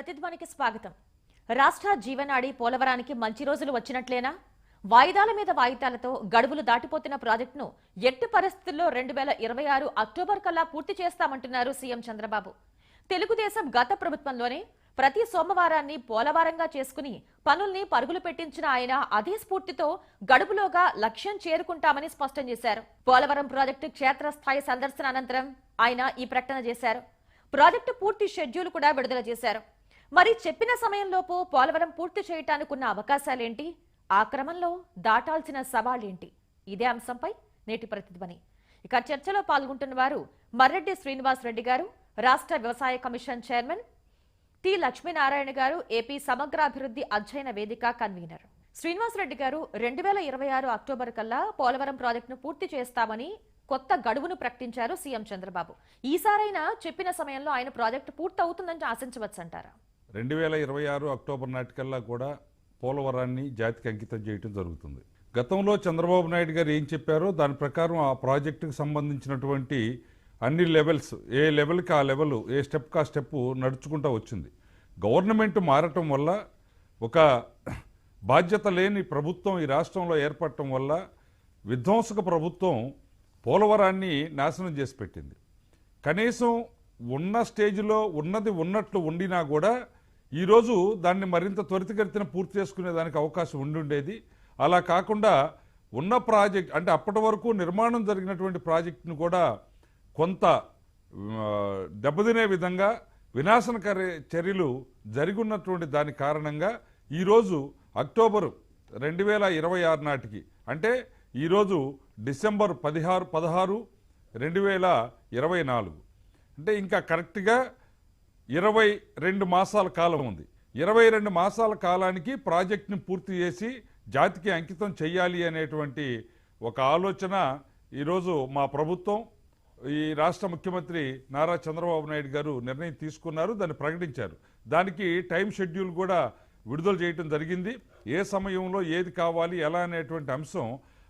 ప్రతిధ్వనికి స్వాగతం. రాష్ట్ర జీవనాడి పోలవరానికి మంచి రోజులు వచ్చినట్లేనా? వాయిదాల మీద వాయిదాలతో గడువులు దాటిపోతున్న ప్రాజెక్టును ఎట్టి పరిస్థితుల్లో రెండు వేల ఇరవై ఆరు అక్టోబర్ కల్లా పూర్తి చేస్తామంటున్నారు సీఎం చంద్రబాబు. తెలుగుదేశం గత ప్రభుత్వంలోనే ప్రతి సోమవారాన్ని పోలవారంగా చేసుకుని పనుల్ని పరుగులు పెట్టించిన ఆయన అదే స్ఫూర్తితో గడువులోగా లక్ష్యం చేరుకుంటామని స్పష్టం చేశారు. పోలవరం ప్రాజెక్టు క్షేత్రస్థాయి సందర్శన అనంతరం ఆయన ఈ ప్రకటన చేశారు. ప్రాజెక్టు పూర్తి షెడ్యూల్ కూడా విడుదల చేశారు. మరి చెప్పిన సమయంలోపు పోలవరం పూర్తి చేయటానికి ఉన్న అవకాశాలేంటి? ఆ క్రమంలో దాటాల్సిన సవాళ్ళేంటి? ఇదే అంశంపై నేటి ప్రతిధ్వని. ఇక చర్చలో పాల్గొంటున్న వారు మర్రెడ్డి శ్రీనివాస్ రెడ్డి గారు రాష్ట్ర వ్యవసాయ కమిషన్ చైర్మన్ టి లక్ష్మీనారాయణ గారు ఏపీ సమగ్రాభివృద్ధి అధ్యయన వేదిక కన్వీనర్. శ్రీనివాస్ రెడ్డి గారు రెండు వేల ఇరవై ఆరు అక్టోబర్ కల్లా పోలవరం ప్రాజెక్టును పూర్తి చేస్తామని కొత్త గడువును ప్రకటించారు సీఎం చంద్రబాబు. ఈసారైనా చెప్పిన సమయంలో ఆయన ప్రాజెక్టు పూర్తవుతుందని ఆశించవచ్చంటారా? రెండు వేల ఇరవై ఆరు అక్టోబర్ నాటికల్లా కూడా పోలవరాన్ని జాతికి అంకితం చేయటం జరుగుతుంది. గతంలో చంద్రబాబు నాయుడు గారు ఏం చెప్పారో దాని ప్రకారం ఆ ప్రాజెక్టుకు సంబంధించినటువంటి అన్ని లెవెల్స్ ఏ లెవెల్కి ఆ లెవెల్ ఏ స్టెప్కి ఆ స్టెప్ నడుచుకుంటూ వచ్చింది. గవర్నమెంట్ మారటం వల్ల ఒక బాధ్యత లేని ప్రభుత్వం ఈ రాష్ట్రంలో ఏర్పడటం వల్ల విధ్వంసక ప్రభుత్వం పోలవరాన్ని నాశనం చేసి పెట్టింది. కనీసం ఉన్న స్టేజ్లో ఉన్నది ఉన్నట్లు ఉండినా కూడా ఈరోజు దాన్ని మరింత త్వరితగతిన పూర్తి చేసుకునే దానికి అవకాశం ఉండుండేది. అలా కాకుండా ఉన్న ప్రాజెక్ట్ అంటే అప్పటి వరకు నిర్మాణం జరిగినటువంటి ప్రాజెక్టును కూడా కొంత దెబ్బతినే విధంగా వినాశనకర చర్యలు జరిగున్నటువంటి దాని కారణంగా ఈరోజు అక్టోబర్ రెండు వేల ఇరవై ఆరు నాటికి అంటే ఈరోజు డిసెంబర్ పదిహారు పదహారు రెండు వేల ఇరవై నాలుగు. అంటే ఇంకా కరెక్ట్గా ఇరవై రెండు మాసాల కాలం ఉంది. ఇరవై రెండు మాసాల కాలానికి ప్రాజెక్ట్ని పూర్తి చేసి జాతికి అంకితం చేయాలి అనేటువంటి ఒక ఆలోచన ఈరోజు మా ప్రభుత్వం ఈ రాష్ట్ర ముఖ్యమంత్రి నారా చంద్రబాబు నాయుడు గారు నిర్ణయం తీసుకున్నారు దాన్ని ప్రకటించారు. దానికి టైం షెడ్యూల్ కూడా విడుదల చేయడం జరిగింది. ఏ సమయంలో ఏది కావాలి ఎలా అనేటువంటి అంశం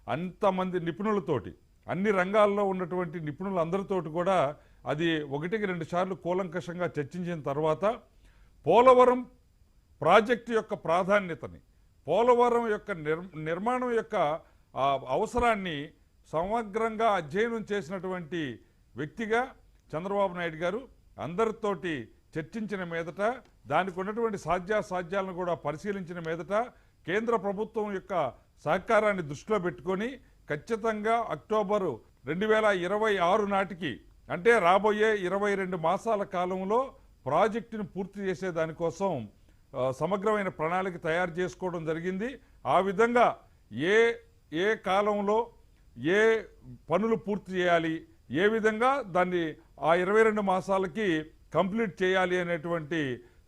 అంతమంది నిపుణులతోటి అన్ని రంగాల్లో ఉన్నటువంటి నిపుణులందరితోటి కూడా అది ఒకటికి రెండు సార్లు కూలంకషంగా చర్చించిన తర్వాత పోలవరం ప్రాజెక్టు యొక్క ప్రాధాన్యతని పోలవరం యొక్క నిర్ నిర్మాణం యొక్క అవసరాన్ని సమగ్రంగా అధ్యయనం చేసినటువంటి వ్యక్తిగా చంద్రబాబు నాయుడు గారు అందరితోటి చర్చించిన మీదట దానికి ఉన్నటువంటి సాధ్యాసాధ్యాలను కూడా పరిశీలించిన మీదట కేంద్ర ప్రభుత్వం యొక్క సహకారాన్ని దృష్టిలో పెట్టుకొని ఖచ్చితంగా అక్టోబరు రెండు వేల ఇరవై ఆరు నాటికి అంటే రాబోయే ఇరవై రెండు మాసాల కాలంలో ప్రాజెక్టును పూర్తి చేసే దానికోసం సమగ్రమైన ప్రణాళిక తయారు చేసుకోవడం జరిగింది. ఆ విధంగా ఏ ఏ కాలంలో ఏ పనులు పూర్తి చేయాలి ఏ విధంగా దాన్ని ఆ ఇరవై రెండు మాసాలకి కంప్లీట్ చేయాలి అనేటువంటి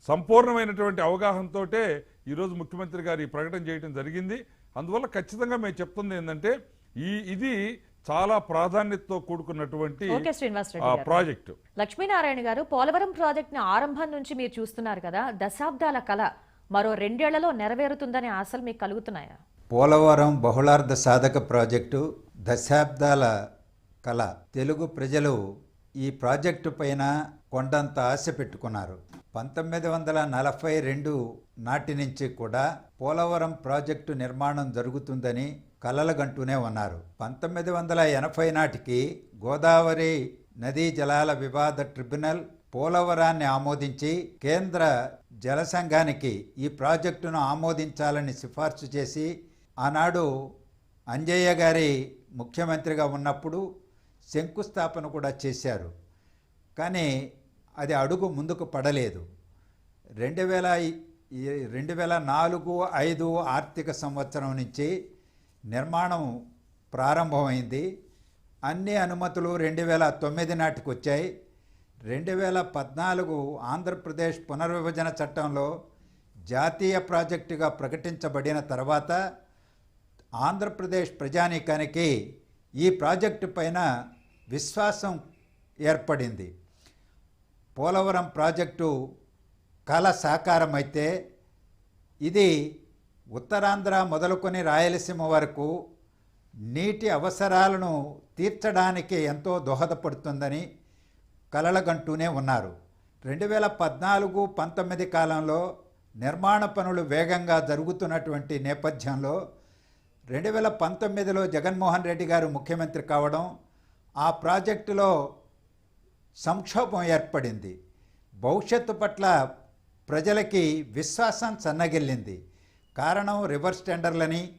సంపూర్ణమైనటువంటి అవగాహనతోటే ఈరోజు ముఖ్యమంత్రి గారు ఈ ప్రకటన చేయడం జరిగింది. అందువల్ల ఖచ్చితంగా మేము చెప్తుంది ఏంటంటే ఈ ఇది చాలా ప్రాధాన్యతతో కూడుకున్నటువంటి ప్రాజెక్టు. లక్ష్మీనారాయణ గారు పోలవరం ప్రాజెక్ట్ని ఆరంభం నుంచి మీరు చూస్తున్నారు కదా దశాబ్దాల కళ మరో రెండేళ్ళలో నెరవేరుతుందనే ఆశలు మీకు కలుగుతున్నాయా? పోలవరం బహుళార్థ సాధక ప్రాజెక్టు దశాబ్దాల కళ తెలుగు ప్రజలు ఈ ప్రాజెక్టు పైన కొండంత ఆశ పెట్టుకున్నారు. పంతొమ్మిది వందల నలభై రెండు నాటి నుంచి కూడా పోలవరం ప్రాజెక్టు నిర్మాణం జరుగుతుందని కలలుగంటూనే ఉన్నారు. పంతొమ్మిది వందల ఎనభై నాటికి గోదావరి నదీ జలాల వివాద ట్రిబ్యునల్ పోలవరాన్ని ఆమోదించి కేంద్ర జల సంఘానికి ఈ ప్రాజెక్టును ఆమోదించాలని సిఫార్సు చేసి ఆనాడు అంజయ్య గారి ముఖ్యమంత్రిగా ఉన్నప్పుడు శంకుస్థాపన కూడా చేశారు. కానీ అది అడుగు ముందుకు పడలేదు. రెండు వేల రెండు వేల నాలుగు ఐదు ఆర్థిక సంవత్సరం నుంచి నిర్మాణం ప్రారంభమైంది. అన్ని అనుమతులు రెండు వేల తొమ్మిది నాటికి వచ్చాయి రెండు వేల పద్నాలుగు ఆంధ్రప్రదేశ్ పునర్విభజన చట్టంలో జాతీయ ప్రాజెక్టుగా ప్రకటించబడిన తర్వాత ఆంధ్రప్రదేశ్ ప్రజానీకానికి ఈ ప్రాజెక్టు పైన విశ్వాసం ఏర్పడింది. పోలవరం ప్రాజెక్టు కళ సాకారమైతే ఇది ఉత్తరాంధ్ర మొదలుకొని రాయలసీమ వరకు నీటి అవసరాలను తీర్చడానికి ఎంతో దోహదపడుతుందని కలలగంటూనే ఉన్నారు. రెండు వేల పద్నాలుగు పంతొమ్మిది కాలంలో నిర్మాణ పనులు వేగంగా జరుగుతున్నటువంటి నేపథ్యంలో రెండు వేల పంతొమ్మిదిలో జగన్మోహన్ రెడ్డి గారు ముఖ్యమంత్రి కావడం ఆ ప్రాజెక్టులో సంక్షోభం ఏర్పడింది. భవిష్యత్తు పట్ల ప్రజలకి విశ్వాసం సన్నగిల్లింది. కారణం రివర్స్ టెండర్లని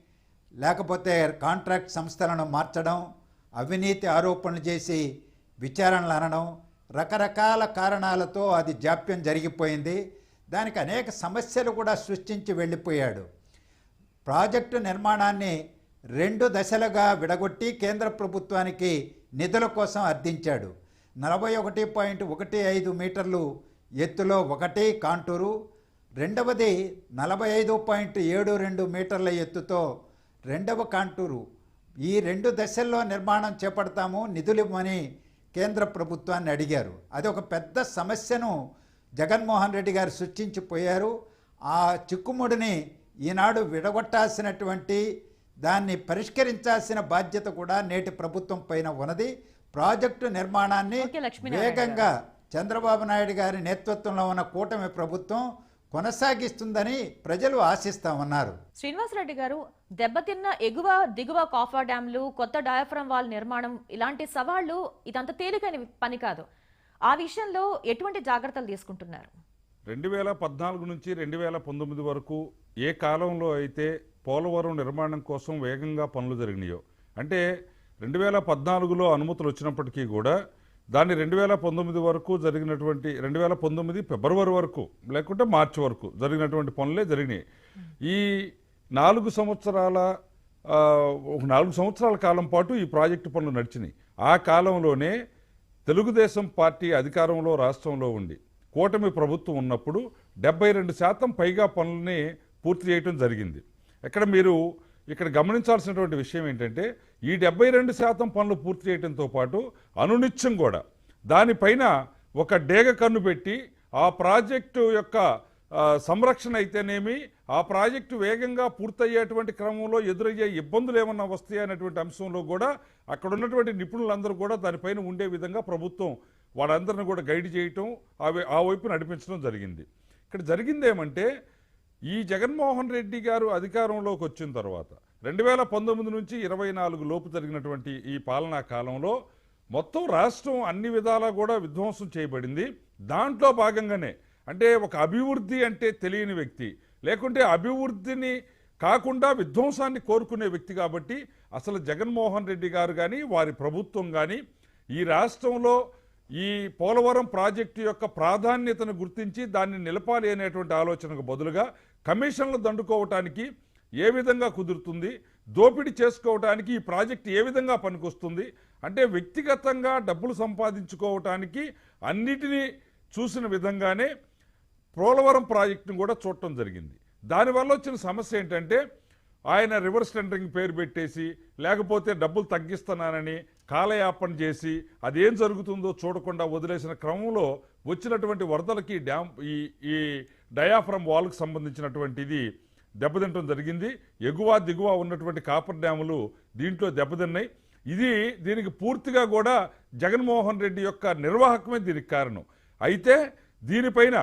లేకపోతే కాంట్రాక్ట్ సంస్థలను మార్చడం అవినీతి ఆరోపణలు చేసి విచారణలు అనడం రకరకాల కారణాలతో అది జాప్యం జరిగిపోయింది. దానికి అనేక సమస్యలు కూడా సృష్టించి వెళ్ళిపోయాడు. ప్రాజెక్టు నిర్మాణాన్ని రెండు దశలుగా విడగొట్టి కేంద్ర ప్రభుత్వానికి నిధుల కోసం అర్థించాడు. నలభై ఒకటి పాయింట్ ఒకటి ఐదు మీటర్లు ఎత్తులో ఒకటి కాంటూరు రెండవది నలభై ఐదు పాయింట్ ఏడు రెండు మీటర్ల ఎత్తుతో రెండవ కాంటూరు. ఈ రెండు దశల్లో నిర్మాణం చేపడతాము నిధులివ్వమని కేంద్ర ప్రభుత్వాన్ని అడిగారు. అది ఒక పెద్ద సమస్యను జగన్మోహన్ రెడ్డి గారు సృష్టించిపోయారు. ఆ చిక్కుముడిని ఈనాడు విడగొట్టాల్సినటువంటి దాన్ని పరిష్కరించాల్సిన బాధ్యత కూడా నేటి ప్రభుత్వం పైన ఉన్నది. ప్రాజెక్టు నిర్మాణాన్ని. వేగంగా చంద్రబాబు నాయుడు గారి నేతృత్వంలో ఉన్న కూటమి ప్రభుత్వం కొనసాగిస్తుందని ప్రజలు ఆశిస్తా ఉన్నారు. శ్రీనివాసరెడ్డి గారు దెబ్బతిన్న ఎగువ దిగువ కాఫర్ డ్యాంలు కొత్త డయాఫ్రమ్ వాల్ నిర్మాణం ఇలాంటి సవాళ్ళు ఇదంత తేలికైన పని కాదు. ఆ విషయంలో ఎటువంటి జాగ్రత్తలు తీసుకుంటున్నారు? రెండు వేల పద్నాలుగు నుంచి రెండు వేల పంతొమ్మిది వరకు ఏ కాలంలో అయితే పోలవరం నిర్మాణం కోసం వేగంగా పనులు జరిగినాయో అంటే రెండు వేల పద్నాలుగులో అనుమతులు వచ్చినప్పటికీ కూడా దాన్ని రెండు వేల పంతొమ్మిది వరకు జరిగినటువంటి రెండు వేల పంతొమ్మిది ఫిబ్రవరి వరకు లేకుంటే మార్చి వరకు జరిగినటువంటి పనులే జరిగినాయి. ఈ నాలుగు సంవత్సరాల నాలుగు సంవత్సరాల కాలం పాటు ఈ ప్రాజెక్టు పనులు నడిచినాయి. ఆ కాలంలోనే తెలుగుదేశం పార్టీ అధికారంలో రాష్ట్రంలో ఉండి కూటమి ప్రభుత్వం ఉన్నప్పుడు డెబ్బై రెండు శాతం పైగా పనులని పూర్తి చేయటం జరిగింది. ఇక్కడ మీరు ఇక్కడ గమనించాల్సినటువంటి విషయం ఏంటంటే ఈ డెబ్బై రెండు శాతం పనులు పూర్తి చేయడంతో పాటు అనునిత్యం కూడా. దానిపైన ఒక డేగ కన్ను పెట్టి ఆ ప్రాజెక్టు యొక్క సంరక్షణ అయితేనేమి ఆ ప్రాజెక్టు వేగంగా పూర్తయ్యేటువంటి క్రమంలో ఎదురయ్యే ఇబ్బందులు ఏమన్నా వస్తాయి అనేటువంటి అంశంలో కూడా అక్కడ ఉన్నటువంటి నిపుణులందరూ కూడా దానిపైన ఉండే విధంగా ప్రభుత్వం వాళ్ళందరిని కూడా గైడ్ చేయటం ఆ ఆ వైపు నడిపించడం జరిగింది. ఇక్కడ జరిగింది ఏమంటే ఈ జగన్మోహన్ రెడ్డి గారు అధికారంలోకి వచ్చిన తర్వాత రెండు వేల పంతొమ్మిది నుంచి ఇరవై నాలుగు లోపు జరిగినటువంటి ఈ పాలనా కాలంలో మొత్తం రాష్ట్రం అన్ని విధాలా కూడా విధ్వంసం చేయబడింది. దాంట్లో భాగంగానే అంటే ఒక అభివృద్ధి అంటే తెలియని వ్యక్తి లేకుంటే అభివృద్ధిని కాకుండా విధ్వంసాన్ని కోరుకునే వ్యక్తి కాబట్టి అసలు జగన్మోహన్ రెడ్డి గారు కానీ వారి ప్రభుత్వం కానీ ఈ రాష్ట్రంలో ఈ పోలవరం ప్రాజెక్టు యొక్క ప్రాధాన్యతను గుర్తించి దాన్ని నిలపాలి అనేటువంటి ఆలోచనకు బదులుగా కమిషన్లు దండుకోవటానికి ఏ విధంగా కుదురుతుంది? దోపిడీ చేసుకోవటానికి ఈ ప్రాజెక్ట్ ఏ విధంగా పనికొస్తుంది? అంటే వ్యక్తిగతంగా డబ్బులు సంపాదించుకోవటానికి అన్నిటినీ చూసిన విధంగానే పోలవరం ప్రాజెక్టును కూడా చూడటం జరిగింది. దానివల్ల వచ్చిన సమస్య ఏంటంటే ఆయన రివర్స్ టెండరింగ్ పేరు పెట్టేసి లేకపోతే డబ్బులు తగ్గిస్తున్నానని కాలయాపన చేసి అదేం జరుగుతుందో చూడకుండా వదిలేసిన క్రమంలో వచ్చినటువంటి వరదలకి డ్యామ్ ఈ ఈ డయాఫ్రమ్ వాల్కి సంబంధించినటువంటిది దెబ్బతింటం జరిగింది. ఎగువ దిగువ ఉన్నటువంటి కాపర్ డ్యాములు దీంట్లో దెబ్బతిన్నాయి. ఇది దీనికి పూర్తిగా కూడా జగన్మోహన్ రెడ్డి యొక్క నిర్వాహకమే దీనికి కారణం. అయితే దీనిపైన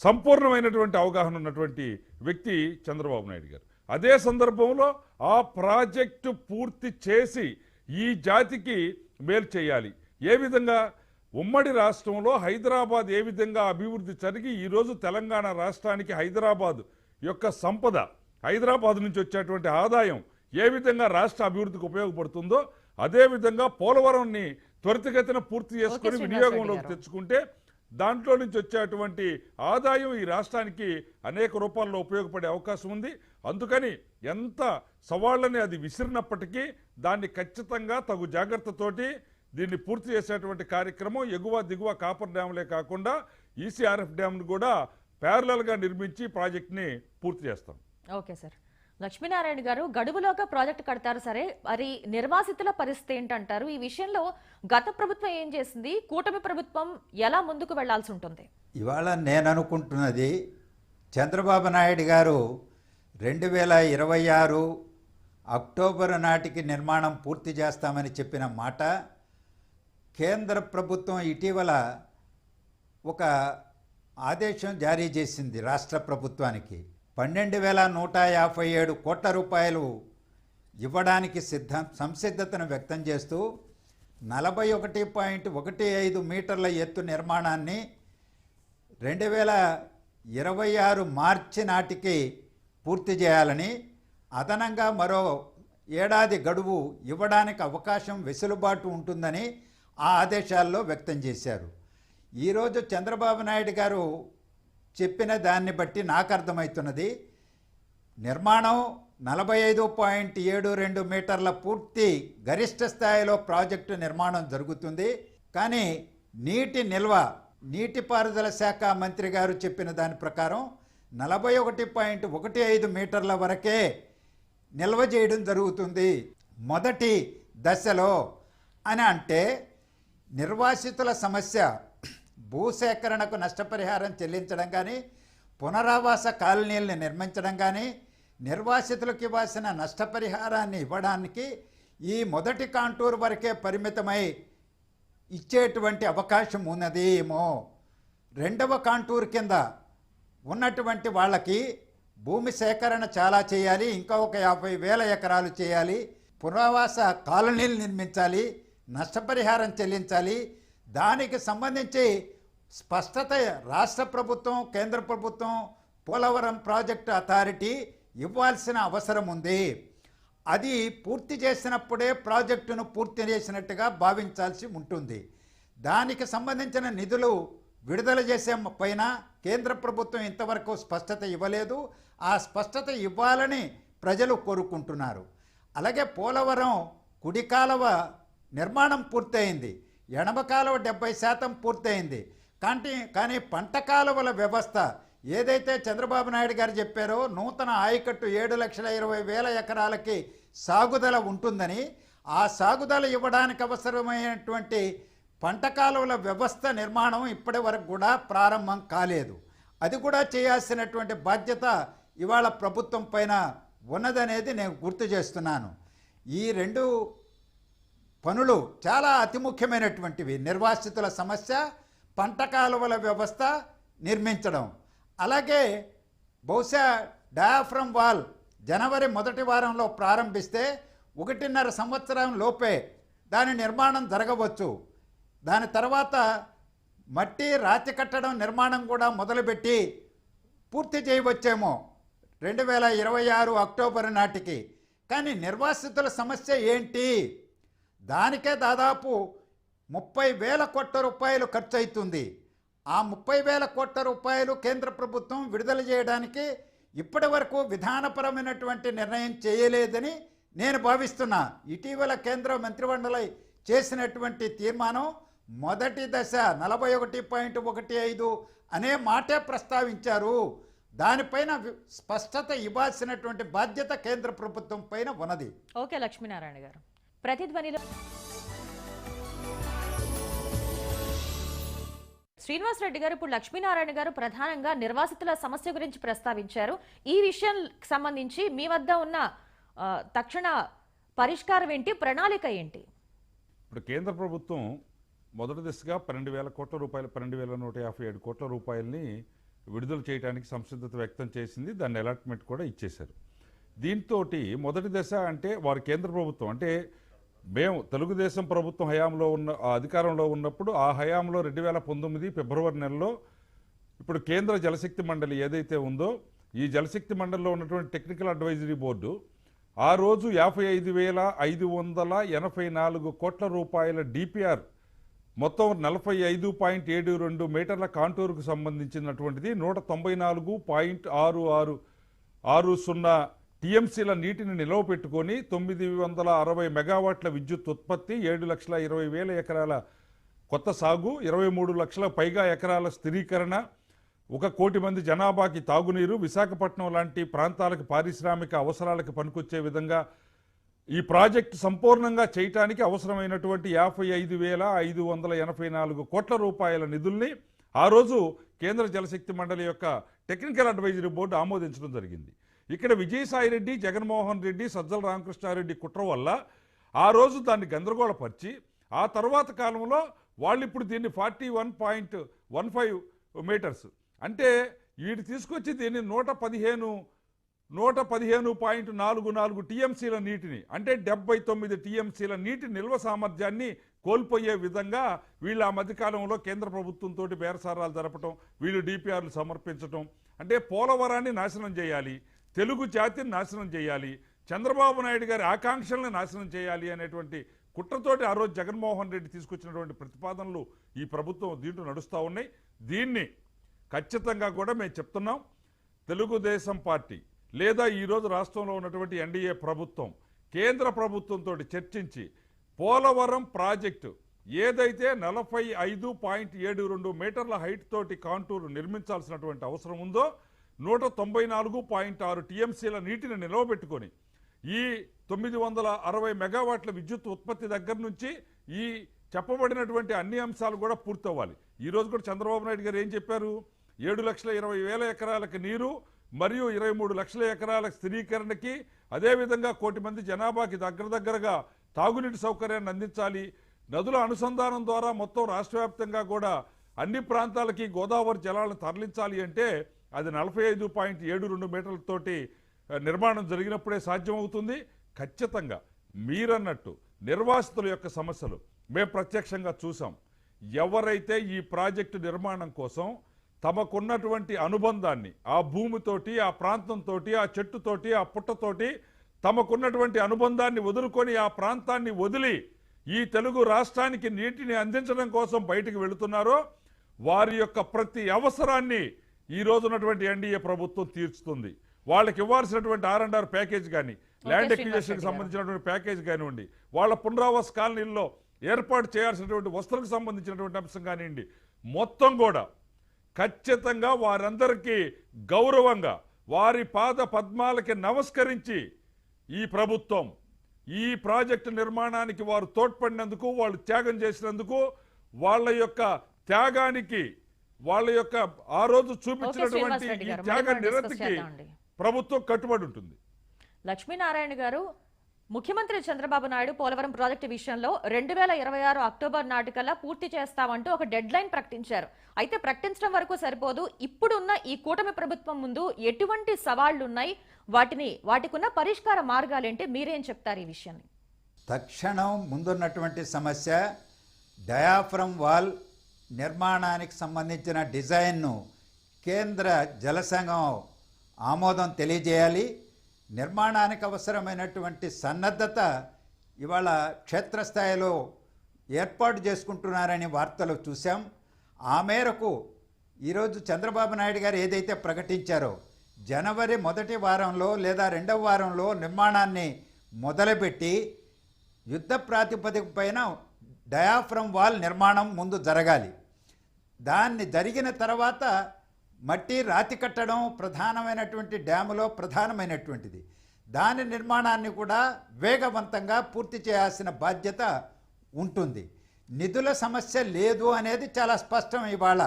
సంపూర్ణమైనటువంటి అవగాహన ఉన్నటువంటి వ్యక్తి చంద్రబాబు నాయుడు గారు. అదే సందర్భంలో ఆ ప్రాజెక్టు పూర్తి చేసి ఈ జాతికి మేలు చేయాలి. ఏ విధంగా? ఉమ్మడి రాష్ట్రంలో హైదరాబాద్ ఏ విధంగా అభివృద్ధి జరిగి ఈరోజు తెలంగాణ రాష్ట్రానికి హైదరాబాద్ యొక్క సంపద హైదరాబాద్ నుంచి వచ్చేటువంటి ఆదాయం ఏ విధంగా రాష్ట్ర అభివృద్ధికి ఉపయోగపడుతుందో అదే విధంగా పోలవరంని త్వరితగతిన పూర్తి చేసుకుని వినియోగంలోకి. తెచ్చుకుంటే దాంట్లో నుంచి వచ్చేటువంటి ఆదాయం ఈ రాష్ట్రానికి అనేక రూపాల్లో ఉపయోగపడే అవకాశం ఉంది అందుకని ఎంత సవాళ్ళని అది విసిరినప్పటికీ దాన్ని ఖచ్చితంగా తగు జాగ్రత్తతోటి దీన్ని పూర్తి చేసేటువంటి కార్యక్రమం ఎగువ దిగువ కాపర్ డ్యాములే కాకుండా ఈసీఆర్ఎఫ్ డ్యామ్ను కూడా ప్యారలల్గా నిర్మించి ప్రాజెక్ట్ని పూర్తి చేస్తాం. Okay sir. లక్ష్మీనారాయణ గారు గడువులోగా ప్రాజెక్ట్ కడతారు సరే మరి నిర్వాసితుల పరిస్థితి ఏంటంటారు? ఈ విషయంలో గత ప్రభుత్వం ఏం చేసింది? కూటమి ప్రభుత్వం ఎలా ముందుకు వెళ్ళాల్సి ఉంటుంది? ఇవాళ నేను అనుకుంటున్నది చంద్రబాబు నాయుడు గారు రెండు వేల ఇరవై ఆరు అక్టోబర్ నాటికి నిర్మాణం పూర్తి చేస్తామని చెప్పిన మాట కేంద్ర ప్రభుత్వం ఇటీవల ఒక ఆదేశం జారీ చేసింది రాష్ట్ర ప్రభుత్వానికి. పన్నెండు వేల నూట యాభై ఏడు కోట్ల రూపాయలు ఇవ్వడానికి సిద్ధం సంసిద్ధతను వ్యక్తం చేస్తూ నలభై ఒకటి పాయింట్ ఒకటి ఐదు మీటర్ల ఎత్తు నిర్మాణాన్ని రెండు వేల ఇరవై ఆరు మార్చి నాటికి పూర్తి చేయాలని అదనంగా మరో ఏడాది గడువు ఇవ్వడానికి అవకాశం వెసులుబాటు ఉంటుందని ఆ ఆదేశాల్లో వ్యక్తం చేశారు. ఈరోజు చంద్రబాబు నాయుడు గారు చెప్పిన దాన్ని బట్టి నాకు అర్థమవుతున్నది. నిర్మాణం నలభై ఐదు పాయింట్ ఏడు రెండు మీటర్ల పూర్తి గరిష్ట స్థాయిలో ప్రాజెక్టు నిర్మాణం జరుగుతుంది. కానీ నీటి నిల్వ నీటిపారుదల శాఖ మంత్రి గారు చెప్పిన దాని ప్రకారం నలభై ఒకటి పాయింట్ ఒకటి ఐదు మీటర్ల వరకే నిల్వ చేయడం జరుగుతుంది. మొదటి దశలో అని అంటే నిర్వాసితుల సమస్య భూసేకరణకు నష్టపరిహారం చెల్లించడం కానీ పునరావాస కాలనీలను నిర్మించడం కానీ నిర్వాసితులకు ఇవ్వాల్సిన నష్టపరిహారాన్ని ఇవ్వడానికి ఈ మొదటి కాంటూర్ వరకే పరిమితమై ఇచ్చేటువంటి అవకాశం ఉన్నదేమో. రెండవ కాంటూర్ కింద ఉన్నటువంటి వాళ్ళకి భూమి సేకరణ చాలా చేయాలి ఇంకా ఒక యాభై వేల ఎకరాలు చేయాలి పునరావాస కాలనీలు నిర్మించాలి నష్టపరిహారం చెల్లించాలి దానికి సంబంధించి స్పష్టత రాష్ట్ర ప్రభుత్వం కేంద్ర ప్రభుత్వం పోలవరం ప్రాజెక్టు అథారిటీ ఇవ్వాల్సిన అవసరం ఉంది. అది పూర్తి చేసినప్పుడే ప్రాజెక్టును పూర్తి చేసినట్టుగా భావించాల్సి ఉంటుంది. దానికి సంబంధించిన నిధులు విడుదల చేసే పైన కేంద్ర ప్రభుత్వం ఇంతవరకు స్పష్టత ఇవ్వలేదు. ఆ స్పష్టత ఇవ్వాలని ప్రజలు కోరుకుంటున్నారు. అలాగే పోలవరం కుడికాలవ నిర్మాణం పూర్తయింది. ఎడమ కాలువ డెబ్బై శాతం పూర్తయింది. కానీ కానీ పంట కాలువల వ్యవస్థ ఏదైతే చంద్రబాబు నాయుడు గారు చెప్పారో నూతన ఆయకట్టు ఏడు లక్షల ఇరవై వేల ఎకరాలకి సాగుదల ఉంటుందని ఆ సాగుదల ఇవ్వడానికి అవసరమైనటువంటి పంట కాలువల వ్యవస్థ నిర్మాణం ఇప్పటి వరకు కూడా ప్రారంభం కాలేదు. అది కూడా చేయాల్సినటువంటి బాధ్యత ఇవాళ ప్రభుత్వం పైన ఉన్నదనేది నేను గుర్తు చేస్తున్నాను. ఈ రెండు పనులు చాలా అతి ముఖ్యమైనటువంటివి. నిర్వాసితుల సమస్య పంట కాలువల వ్యవస్థ నిర్మించడం. అలాగే బహుశా డయాఫ్రమ్ వాల్ జనవరి మొదటి వారంలో ప్రారంభిస్తే ఒకటిన్నర సంవత్సరం లోపే దాని నిర్మాణం జరగవచ్చు. దాని తర్వాత మట్టి రాతి కట్టడం నిర్మాణం కూడా మొదలుపెట్టి పూర్తి చేయవచ్చేమో రెండు వేల ఇరవై ఆరు అక్టోబర్ నాటికి. కానీ నిర్వాసితుల సమస్య ఏంటి? దానికే దాదాపు ముప్పై వేల కోట్ల రూపాయలు ఖర్చు అవుతుంది ఆ ముప్పై వేల కోట్ల రూపాయలు కేంద్ర ప్రభుత్వం విడుదల చేయడానికి ఇప్పటి వరకు విధానపరమైనటువంటి నిర్ణయం చేయలేదని నేను భావిస్తున్నా. ఇటీవల కేంద్ర మంత్రిమండలి చేసినటువంటి తీర్మానం మొదటి దశ నలభై ఒకటి పాయింట్ ఒకటి ఐదు అనే మాటే ప్రస్తావించారు. దానిపైన స్పష్టత ఇవ్వాల్సినటువంటి బాధ్యత కేంద్ర ప్రభుత్వం పైన ఉన్నది. ఓకే లక్ష్మీనారాయణ గారు. ప్రతిధ్వనిలో శ్రీనివాస్ రెడ్డి గారు ఇప్పుడు లక్ష్మీనారాయణ గారు ప్రధానంగా నిర్వాసితుల సమస్య గురించి ప్రస్తావించారు. ఈ విషయం సంబంధించి మీ వద్ద ఉన్న తక్షణ పరిష్కారం ఏంటి? ప్రణాళిక ఏంటి? ఇప్పుడు కేంద్ర ప్రభుత్వం మొదటి దిశగా పన్నెండు వేల కోట్ల రూపాయలు పన్నెండు వేల నూట యాభై ఏడు కోట్ల రూపాయలని విడుదల చేయడానికి సంసిద్ధత వ్యక్తం చేసింది. దాన్ని అలాట్మెంట్ కూడా ఇచ్చేశారు. దీంతో మొదటి దశ అంటే వారు కేంద్ర ప్రభుత్వం అంటే మేము తెలుగుదేశం ప్రభుత్వం హయాంలో ఉన్న అధికారంలో ఉన్నప్పుడు ఆ హయాంలో రెండు వేల పంతొమ్మిది ఫిబ్రవరి నెలలో ఇప్పుడు కేంద్ర జలశక్తి మండలి ఏదైతే ఉందో ఈ జలశక్తి మండలిలో ఉన్నటువంటి టెక్నికల్ అడ్వైజరీ బోర్డు ఆ రోజు యాభై ఐదు వేల ఐదు వందల ఎనభై నాలుగు కోట్ల రూపాయల డిపిఆర్ మొత్తం నలభై ఐదు పాయింట్ ఏడు రెండు మీటర్ల కాంటూరుకు సంబంధించినటువంటిది నూట తొంభై నాలుగు పాయింట్ ఆరు ఆరు ఆరు సున్నా టీఎంసీల నీటిని నిలవ పెట్టుకొని తొమ్మిది వందల అరవై మెగావాట్ల విద్యుత్ ఉత్పత్తి ఏడు లక్షల ఇరవై వేల ఎకరాల కొత్త సాగు ఇరవై మూడు లక్షల పైగా ఎకరాల స్థిరీకరణ ఒక కోటి మంది జనాభాకి తాగునీరు విశాఖపట్నం లాంటి ప్రాంతాలకు పారిశ్రామిక అవసరాలకు పనికొచ్చే విధంగా ఈ ప్రాజెక్టు సంపూర్ణంగా చేయటానికి అవసరమైనటువంటి యాభై ఐదు వేల ఐదు వందల ఎనభై నాలుగు కోట్ల రూపాయల నిధుల్ని ఆ రోజు కేంద్ర జలశక్తి మండలి యొక్క టెక్నికల్ అడ్వైజరీ బోర్డు ఆమోదించడం జరిగింది. ఇక్కడ విజయసాయి రెడ్డి జగన్మోహన్ రెడ్డి సజ్జల రామకృష్ణారెడ్డి కుట్ర వల్ల ఆ రోజు దాన్ని గందరగోళపరిచి ఆ తర్వాత కాలంలో వాళ్ళు ఇప్పుడు దీన్ని forty one point one five metres. అంటే వీడు తీసుకొచ్చి దీన్ని నూట పదిహేను నూట పదిహేను పాయింట్ నాలుగు నాలుగు టీఎంసీల నీటిని అంటే డెబ్బై తొమ్మిది టీఎంసీల నీటి నిల్వ సామర్థ్యాన్ని కోల్పోయే విధంగా వీళ్ళు ఆ మధ్యకాలంలో కేంద్ర ప్రభుత్వంతో బేరసారాలు జరపటం వీళ్ళు డిపిఆర్లు సమర్పించటం అంటే పోలవరాన్ని నాశనం చేయాలి తెలుగు జాతిని నాశనం చేయాలి చంద్రబాబు నాయుడు గారి ఆకాంక్షలను నాశనం చేయాలి అనేటువంటి కుట్రతోటి ఆ రోజు జగన్మోహన్ రెడ్డి తీసుకొచ్చినటువంటి ప్రతిపాదనలు ఈ ప్రభుత్వం దీంట్లో నడుస్తూ ఉన్నాయి. దీన్ని ఖచ్చితంగా కూడా మేము చెప్తున్నాం. తెలుగుదేశం పార్టీ లేదా ఈరోజు రాష్ట్రంలో ఉన్నటువంటి ఎన్డీఏ ప్రభుత్వం కేంద్ర ప్రభుత్వంతో చర్చించి పోలవరం ప్రాజెక్టు ఏదైతే నలభై ఐదు పాయింట్ ఏడు రెండు మీటర్ల హైట్ తోటి కాంటూరు నిర్మించాల్సినటువంటి అవసరం ఉందో నూట తొంభై నాలుగు పాయింట్ ఆరు టీఎంసీల నీటిని నిలవబెట్టుకొని ఈ తొమ్మిది వందల అరవై మెగావాట్ల విద్యుత్ ఉత్పత్తి దగ్గర నుంచి ఈ చెప్పబడినటువంటి అన్ని అంశాలు కూడా పూర్తవ్వాలి. ఈ రోజు కూడా చంద్రబాబు నాయుడు గారు ఏం చెప్పారు? ఏడు లక్షల ఇరవై వేల ఎకరాలకు నీరు మరియు ఇరవై మూడు లక్షల ఎకరాల స్థిరీకరణకి అదేవిధంగా కోటి మంది జనాభాకి దగ్గర దగ్గరగా తాగునీటి సౌకర్యాన్ని అందించాలి. నదుల అనుసంధానం ద్వారా మొత్తం రాష్ట్ర వ్యాప్తంగా కూడా అన్ని ప్రాంతాలకి గోదావరి జలాలను తరలించాలి అంటే అది నలభై ఐదు పాయింట్ ఏడు రెండు మీటర్లతోటి నిర్మాణం జరిగినప్పుడే సాధ్యమవుతుంది. ఖచ్చితంగా మీరన్నట్టు నిర్వాసితుల యొక్క సమస్యలు మేము ప్రత్యక్షంగా చూసాం ఎవరైతే ఈ ప్రాజెక్టు నిర్మాణం కోసం తమకున్నటువంటి అనుబంధాన్ని ఆ భూమితోటి ఆ ప్రాంతంతో ఆ చెట్టుతోటి ఆ పుట్టతోటి తమకున్నటువంటి అనుబంధాన్ని వదులుకొని ఆ ప్రాంతాన్ని వదిలి ఈ తెలుగు రాష్ట్రానికి నీటిని అందించడం కోసం బయటికి వెళుతున్నారో వారి యొక్క ప్రతి అవసరాన్ని ఈ రోజు ఉన్నటువంటి ఎన్డీఏ ప్రభుత్వం తీర్చుతుంది వాళ్ళకి ఇవ్వాల్సినటువంటి ఆర్ అండ్ ఆర్ ప్యాకేజ్ కానీ ల్యాండ్ ఎక్విజేషన్కి. సంబంధించినటువంటి ప్యాకేజ్ కానివ్వండి వాళ్ళ పునరావాస కాలనీల్లో ఏర్పాటు చేయాల్సినటువంటి వస్తువులకు సంబంధించినటువంటి అంశం కానివ్వండి మొత్తం కూడా ఖచ్చితంగా వారందరికీ గౌరవంగా వారి పాద పద్మాలకి నమస్కరించి ఈ ప్రభుత్వం ఈ ప్రాజెక్టు నిర్మాణానికి వారు తోడ్పడినందుకు వాళ్ళు త్యాగం చేసినందుకు వాళ్ళ యొక్క త్యాగానికి వాళ్ళ యొక్క ఆ రోజు చూపించినటువంటి ఈ గారు, త్యాగ నిరతికి. ప్రభుత్వం కట్టుబడి ఉంటుంది. లక్ష్మీనారాయణ గారు ముఖ్యమంత్రి చంద్రబాబు నాయుడు పోలవరం ప్రాజెక్టు విషయంలో రెండు వేల ఇరవై ఆరు అక్టోబర్ నాటికల్లా పూర్తి చేస్తామంటూ ఒక డెడ్ లైన్ ప్రకటించారు. అయితే ప్రకటించడం వరకు సరిపోదు. ఇప్పుడున్న ఈ కూటమి ప్రభుత్వం ముందు ఎటువంటి సవాళ్ళు ఉన్నాయి వాటిని వాటికున్న పరిష్కార మార్గాలేంటి? మీరేం చెప్తారు ఈ విషయాన్ని? తక్షణం ముందున్నటువంటి సమస్య డయాఫ్రమ్ వాల్ నిర్మాణానికి సంబంధించిన డిజైన్ను కేంద్ర జలసంఘం ఆమోదం తెలియజేయాలి. నిర్మాణానికి అవసరమైనటువంటి సన్నద్ధత ఇవాళ క్షేత్రస్థాయిలో ఏర్పాటు చేసుకుంటున్నారని వార్తలు చూసాం ఆ మేరకు ఈరోజు చంద్రబాబు నాయుడు గారు ఏదైతే ప్రకటించారో జనవరి మొదటి వారంలో లేదా రెండవ వారంలో నిర్మాణాన్ని మొదలుపెట్టి యుద్ధ ప్రాతిపదిక పైన డయాఫ్రమ్ వాల్ నిర్మాణం ముందు జరగాలి. దాన్ని జరిగిన తర్వాత మట్టి రాతి కట్టడం ప్రధానమైనటువంటి డ్యాములో ప్రధానమైనటువంటిది. దాని నిర్మాణాన్ని కూడా వేగవంతంగా పూర్తి చేయాల్సిన బాధ్యత ఉంటుంది. నిధుల సమస్య లేదు అనేది చాలా స్పష్టం ఇవాళ.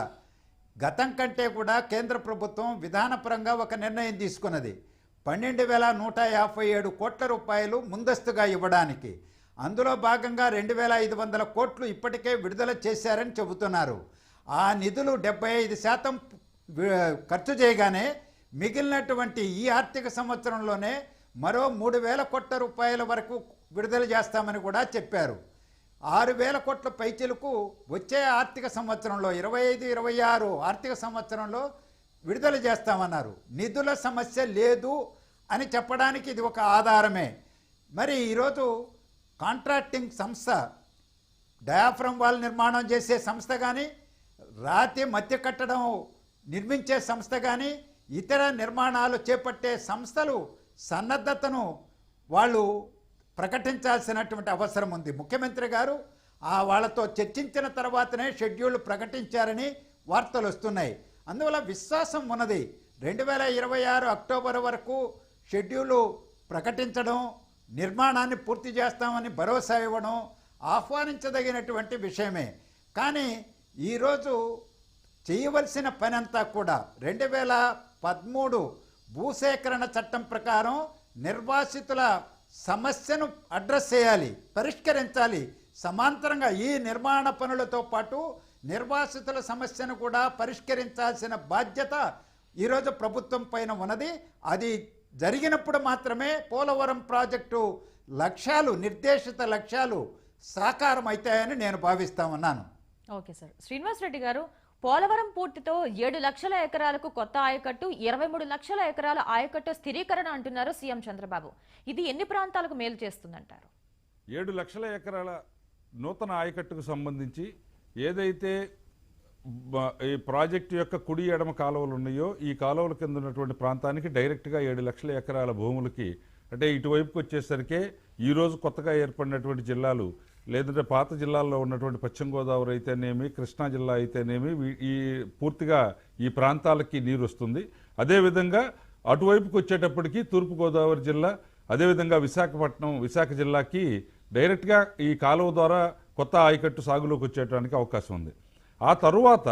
గతం కంటే కూడా కేంద్ర ప్రభుత్వం విధానపరంగా ఒక నిర్ణయం తీసుకున్నది. పన్నెండు వేల నూట యాభై ఏడు కోట్ల రూపాయలు ముందస్తుగా ఇవ్వడానికి. అందులో భాగంగా రెండు వేల ఐదు వందల కోట్లు ఇప్పటికే విడుదల చేశారని చెబుతున్నారు. ఆ నిధులు డెబ్బై ఐదు శాతం ఖర్చు చేయగానే మిగిలినటువంటి ఈ ఆర్థిక సంవత్సరంలోనే మరో మూడు వేల కోట్ల రూపాయల వరకు విడుదల చేస్తామని కూడా చెప్పారు. ఆరు వేల కోట్ల పైచలకు వచ్చే ఆర్థిక సంవత్సరంలో ఇరవై ఐదు ఇరవై ఆరు ఆర్థిక సంవత్సరంలో విడుదల చేస్తామన్నారు. నిధుల సమస్య లేదు అని చెప్పడానికి ఇది ఒక ఆధారమే. మరి ఈరోజు కాంట్రాక్టింగ్ సంస్థ డయాఫ్రమ్ వాల్ నిర్మాణం చేసే సంస్థ కానీ రాతి మధ్య కట్టడం నిర్మించే సంస్థ కానీ ఇతర నిర్మాణాలు చేపట్టే సంస్థలు సన్నద్ధతను వాళ్ళు ప్రకటించాల్సినటువంటి అవసరం ఉంది. ముఖ్యమంత్రి గారు ఆ వాళ్ళతో చర్చించిన తర్వాతనే షెడ్యూల్ ప్రకటించారని వార్తలు వస్తున్నాయి. అందువల్ల విశ్వాసం ఉన్నది. రెండు వేల ఇరవై ఆరు అక్టోబర్ వరకు షెడ్యూలు ప్రకటించడం నిర్మాణాన్ని పూర్తి చేస్తామని భరోసా ఇవ్వడం ఆహ్వానించదగినటువంటి విషయమే. కానీ ఈరోజు చేయవలసిన పని అంతా కూడా రెండు వేల పదమూడు భూసేకరణ చట్టం ప్రకారం నిర్వాసితుల సమస్యను అడ్రస్ చేయాలి పరిష్కరించాలి. సమాంతరంగా ఈ నిర్మాణ పనులతో పాటు నిర్వాసితుల సమస్యను కూడా పరిష్కరించాల్సిన బాధ్యత ఈరోజు ప్రభుత్వం పైన ఉన్నది. అది జరిగినప్పుడు మాత్రమే పోలవరం ప్రాజెక్టు లక్ష్యాలు నిర్దేశిత లక్ష్యాలు సాకారం అవుతాయని నేను భావిస్తా ఉన్నాను. Okay sir. శ్రీనివాస్ రెడ్డి గారు పోలవరం పూర్తితో ఏడు లక్షల ఎకరాలకు కొత్త ఆయకట్టు ఇరవై మూడు లక్షల ఎకరాల ఆయకట్టు స్థిరీకరణ అంటున్నారు సీఎం చంద్రబాబు. ఇది ఎన్ని ప్రాంతాలకు మేలు చేస్తుందంటారు? ఏడు లక్షల ఎకరాల నూతన ఆయకట్టుకు సంబంధించి ఏదైతే ఈ ప్రాజెక్టు యొక్క కుడి ఎడమ కాలువలు ఉన్నాయో ఈ కాలువల కింద ఉన్నటువంటి ప్రాంతానికి డైరెక్ట్గా ఏడు లక్షల ఎకరాల భూములకి అంటే ఇటువైపుకి వచ్చేసరికి ఈరోజు కొత్తగా ఏర్పడినటువంటి జిల్లాలు లేదంటే పాత జిల్లాల్లో ఉన్నటువంటి పశ్చిమ గోదావరి అయితేనేమి కృష్ణా జిల్లా అయితేనేమి ఈ పూర్తిగా ఈ ప్రాంతాలకి నీరు వస్తుంది. అదేవిధంగా అటువైపుకి వచ్చేటప్పటికి తూర్పుగోదావరి జిల్లా అదేవిధంగా విశాఖపట్నం విశాఖ జిల్లాకి డైరెక్ట్గా ఈ కాలువ ద్వారా కొత్త ఆయకట్టు సాగులోకి వచ్చేటానికి అవకాశం ఉంది. ఆ తరువాత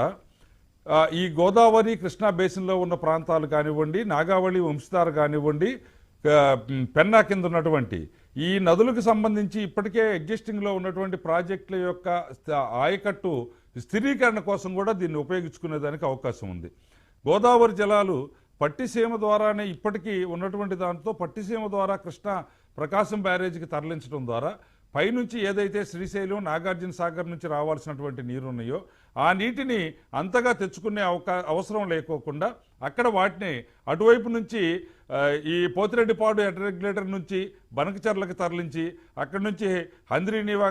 ఈ గోదావరి కృష్ణా బేసిన్లో ఉన్న ప్రాంతాలు కానివ్వండి నాగావళి వంశధార కానివ్వండి పెన్నా కింద ఉన్నటువంటి ఈ నదులకు సంబంధించి ఇప్పటికే ఎగ్జిస్టింగ్లో ఉన్నటువంటి ప్రాజెక్టుల యొక్క ఆయకట్టు స్థిరీకరణ కోసం కూడా దీన్ని ఉపయోగించుకునేదానికి అవకాశం ఉంది. గోదావరి జలాలు పట్టిసీమ ద్వారానే ఇప్పటికీ ఉన్నటువంటి దాంతో పట్టిసీమ ద్వారా కృష్ణ ప్రకాశం బ్యారేజీకి తరలించడం ద్వారా పైనుంచి ఏదైతే శ్రీశైలం నాగార్జున సాగర్ నుంచి రావాల్సినటువంటి నీరు ఉన్నాయో ఆ నీటిని అంతగా తెచ్చుకునే అవకా అవసరం లేకోకుండా అక్కడ వాటిని అటువైపు నుంచి ఈ పోతిరెడ్డిపాడు ఎడ్ రెగ్యులేటర్ నుంచి బనకచర్లకు తరలించి అక్కడి నుంచి హంద్రీనీవా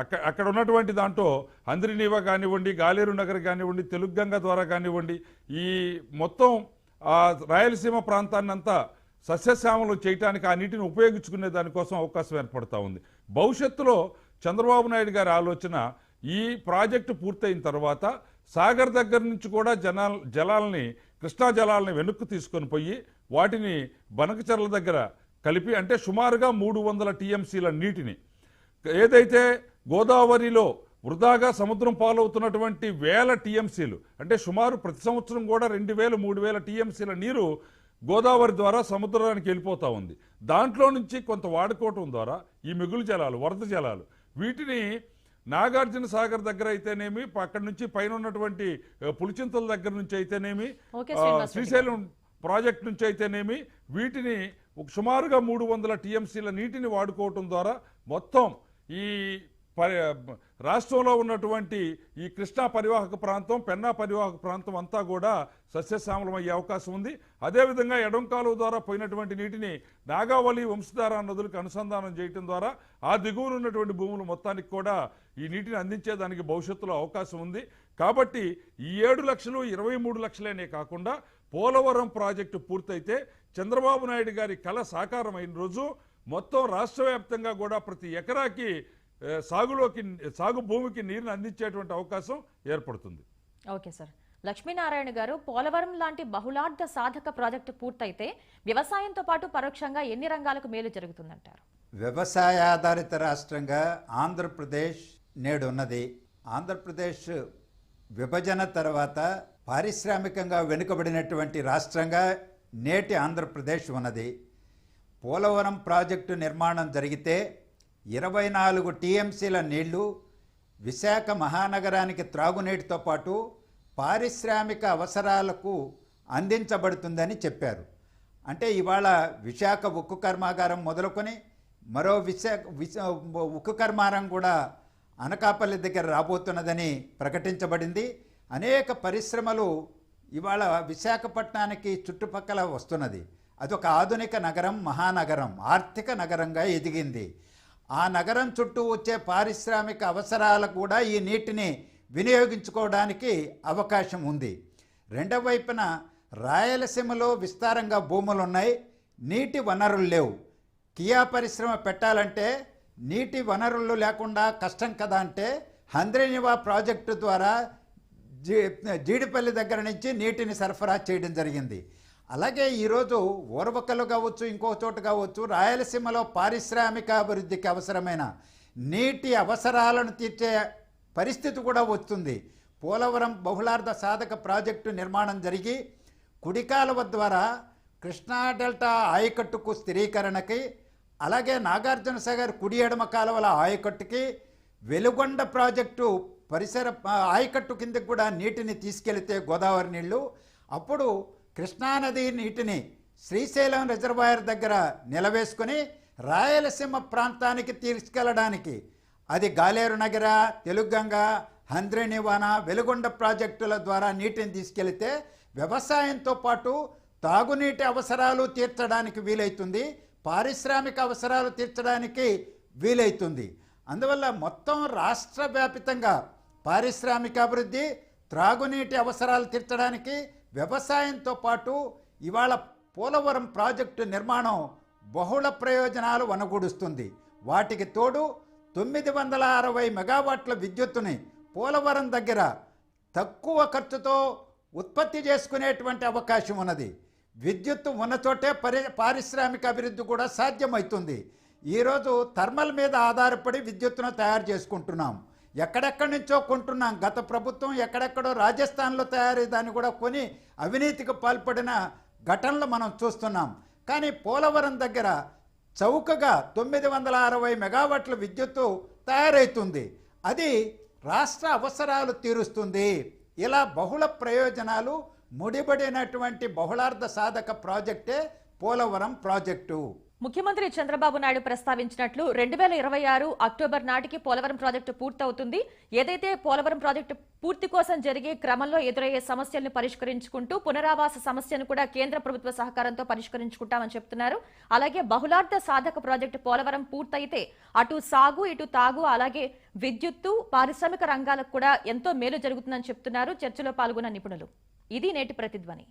అక్కడ అక్కడ ఉన్నటువంటి దాంట్లో హంద్రీనీవా కానివ్వండి గాలేరు నగర్ కానివ్వండి తెలుగుగంగ ద్వారా కానివ్వండి ఈ మొత్తం ఆ రాయలసీమ ప్రాంతాన్ని అంతా సస్యశ్యామలు చేయటానికి ఆ నీటిని ఉపయోగించుకునే దానికోసం అవకాశం ఏర్పడతా ఉంది. భవిష్యత్తులో చంద్రబాబు నాయుడు గారి ఆలోచన ఈ ప్రాజెక్టు పూర్తయిన తర్వాత సాగర్ దగ్గర నుంచి కూడా జనాల జలాల్ని కృష్ణా జలాలని వెనక్కు తీసుకొని పోయి వాటిని బనకచర్ల దగ్గర కలిపి అంటే సుమారుగా మూడు వందల టీఎంసీల నీటిని ఏదైతే గోదావరిలో వృధాగా సముద్రం పాలవుతున్నటువంటి వేల టీఎంసీలు అంటే సుమారు ప్రతి సంవత్సరం కూడా రెండు వేలు మూడు వేల టీఎంసీల నీరు గోదావరి ద్వారా సముద్రానికి వెళ్ళిపోతూ ఉంది. దాంట్లో నుంచి కొంత వాడుకోవటం ద్వారా ఈ మిగులు జలాలు వరద జలాలు వీటిని నాగార్జున సాగర్ దగ్గర అయితేనేమి అక్కడి నుంచి పైన ఉన్నటువంటి పులిచింతల దగ్గర నుంచి అయితేనేమి శ్రీశైలం ప్రాజెక్ట్ నుంచి అయితేనేమి వీటిని సుమారుగా మూడు వందల టీఎంసీల నీటిని వాడుకోవటం ద్వారా మొత్తం ఈ రాష్ట్రంలో ఉన్నటువంటి ఈ కృష్ణా పరివాహక ప్రాంతం పెన్నా పరివాహక ప్రాంతం అంతా కూడా సస్యశ్యామలం అయ్యే అవకాశం ఉంది. అదేవిధంగా ఎడం కాలువ ద్వారా పోయినటువంటి నీటిని నాగావళి వంశధార నదులకు అనుసంధానం చేయటం ద్వారా ఆ దిగువన ఉన్నటువంటి భూములు మొత్తానికి కూడా ఈ నీటిని అందించేదానికి భవిష్యత్తులో అవకాశం ఉంది. కాబట్టి ఈ ఏడు లక్షలు ఇరవై మూడు లక్షలేనే కాకుండా పోలవరం ప్రాజెక్టు పూర్తయితే చంద్రబాబు నాయుడు గారి కళ సాకారమైన రోజు. మొత్తం రాష్ట్ర వ్యాప్తంగా కూడా ప్రతి ఎకరాకి సాగులోకి సాగు భూమికి నీరుని అందించేటువంటి అవకాశం ఏర్పడుతుంది. Okay sir. లక్ష్మీనారాయణ గారు పోలవరం లాంటి బహుళార్థ సాధక ప్రాజెక్టు పూర్తయితే వ్యవసాయంతో పాటు పరోక్షంగా ఎన్ని రంగాలకు మేలు జరుగుతుందంటారు? వ్యవసాయ ఆధారిత రాష్ట్రంగా ఆంధ్రప్రదేశ్ నేడు ఉన్నది. ఆంధ్రప్రదేశ్ విభజన తర్వాత పారిశ్రామికంగా వెనుకబడినటువంటి రాష్ట్రంగా నేటి ఆంధ్రప్రదేశ్ ఉన్నది. పోలవరం ప్రాజెక్టు నిర్మాణం జరిగితే ఇరవై నాలుగు టీఎంసీల నీళ్ళు విశాఖ మహానగరానికి త్రాగునీటితో పాటు పారిశ్రామిక అవసరాలకు అందించబడుతుందని చెప్పారు. అంటే ఇవాళ విశాఖ ఉక్కు కర్మాగారం మొదలుకొని మరో విశాఖ ఉక్కు కర్మారం కూడా అనకాపల్లి దగ్గర రాబోతున్నదని ప్రకటించబడింది. అనేక పరిశ్రమలు ఇవాళ విశాఖపట్నానికి చుట్టుపక్కల వస్తున్నది. అదొక ఆధునిక నగరం మహానగరం ఆర్థిక నగరంగా ఎదిగింది. ఆ నగరం చుట్టూ వచ్చే పారిశ్రామిక అవసరాలకు కూడా ఈ నీటిని వినియోగించుకోవడానికి అవకాశం ఉంది. రెండవ వైపున రాయలసీమలో విస్తారంగా భూములు ఉన్నాయి నీటి వనరులు లేవు. కియా పరిశ్రమ పెట్టాలంటే నీటి వనరులు లేకుండా కష్టం కదా అంటే హంద్రేనివా ప్రాజెక్టు ద్వారా జీ జీడిపల్లి దగ్గర నుంచి నీటిని సరఫరా చేయడం జరిగింది. అలాగే ఈరోజు ఓర్వకలు కావచ్చు ఇంకో చోట కావచ్చు రాయలసీమలో పారిశ్రామిక అభివృద్ధికి అవసరమైన నీటి అవసరాలను తీర్చే పరిస్థితి కూడా వస్తుంది. పోలవరం బహుళార్థ సాధక ప్రాజెక్టు నిర్మాణం జరిగి కుడికాలువ ద్వారా కృష్ణా డెల్టా ఆయకట్టుకు స్థిరీకరణకి అలాగే నాగార్జున సాగర్ కుడి ఎడమ కాలువల ఆయకట్టుకి వెలుగొండ ప్రాజెక్టు పరిసర ఆయకట్టు కిందకి కూడా నీటిని తీసుకెళితే గోదావరి నీళ్ళు. అప్పుడు కృష్ణానది నీటిని శ్రీశైలం రిజర్వాయర్ దగ్గర నిలవేసుకొని రాయలసీమ ప్రాంతానికి తీసుకెళ్ళడానికి అది గాలేరు నగర తెలుగంగ హంద్రినివాన వెలుగొండ ప్రాజెక్టుల ద్వారా నీటిని తీసుకెళ్తే వ్యవసాయంతో పాటు తాగునీటి అవసరాలు తీర్చడానికి వీలైతుంది పారిశ్రామిక అవసరాలు తీర్చడానికి వీలైతుంది. అందువల్ల మొత్తం రాష్ట్ర వ్యాపితంగా పారిశ్రామిక అభివృద్ధి త్రాగునీటి అవసరాలు తీర్చడానికి వ్యవసాయంతో పాటు ఇవాళ పోలవరం ప్రాజెక్టు నిర్మాణం బహుళ ప్రయోజనాలు వనగూడుస్తుంది. వాటికి తోడు తొమ్మిది వందల అరవై మెగావాట్ల విద్యుత్తుని పోలవరం దగ్గర తక్కువ ఖర్చుతో ఉత్పత్తి చేసుకునేటువంటి అవకాశం ఉన్నది. విద్యుత్తు ఉన్న చోటే పరి పారిశ్రామిక అభివృద్ధి కూడా సాధ్యమవుతుంది. ఈరోజు థర్మల్ మీద ఆధారపడి విద్యుత్తును తయారు చేసుకుంటున్నాం. ఎక్కడెక్కడి నుంచో కొంటున్నాం. గత ప్రభుత్వం ఎక్కడెక్కడో రాజస్థాన్లో తయారీ దాన్ని కూడా కొని అవినీతికి పాల్పడిన ఘటనలు మనం చూస్తున్నాం. కానీ పోలవరం దగ్గర చౌకగా తొమ్మిది వందల అరవై మెగావాట్ల విద్యుత్తు తయారవుతుంది అది రాష్ట్ర అవసరాలు తీరుస్తుంది. ఇలా బహుళ ప్రయోజనాలు ముడిపడినటువంటి బహుళార్థ సాధక ప్రాజెక్టే పోలవరం ప్రాజెక్టు. ముఖ్యమంత్రి చంద్రబాబు నాయుడు ప్రస్తావించినట్లు రెండు వేల ఇరవై ఆరు అక్టోబర్ నాటికి పోలవరం ప్రాజెక్టు పూర్తవుతుంది. ఏదైతే పోలవరం ప్రాజెక్టు పూర్తి కోసం జరిగే క్రమంలో ఎదురయ్యే సమస్యలను పరిష్కరించుకుంటూ పునరావాస సమస్యను కూడా కేంద్ర ప్రభుత్వ సహకారంతో పరిష్కరించుకుంటామని చెప్తున్నారు. అలాగే బహుళార్థ సాధక ప్రాజెక్టు పోలవరం పూర్తయితే అటు సాగు ఇటు తాగు అలాగే విద్యుత్తు పారిశ్రామిక రంగాలకు కూడా ఎంతో మేలు జరుగుతుందని చెప్తున్నారు. చర్చలో పాల్గొన్న నిపుణులు. ఇది నేటి ప్రతిధ్వని.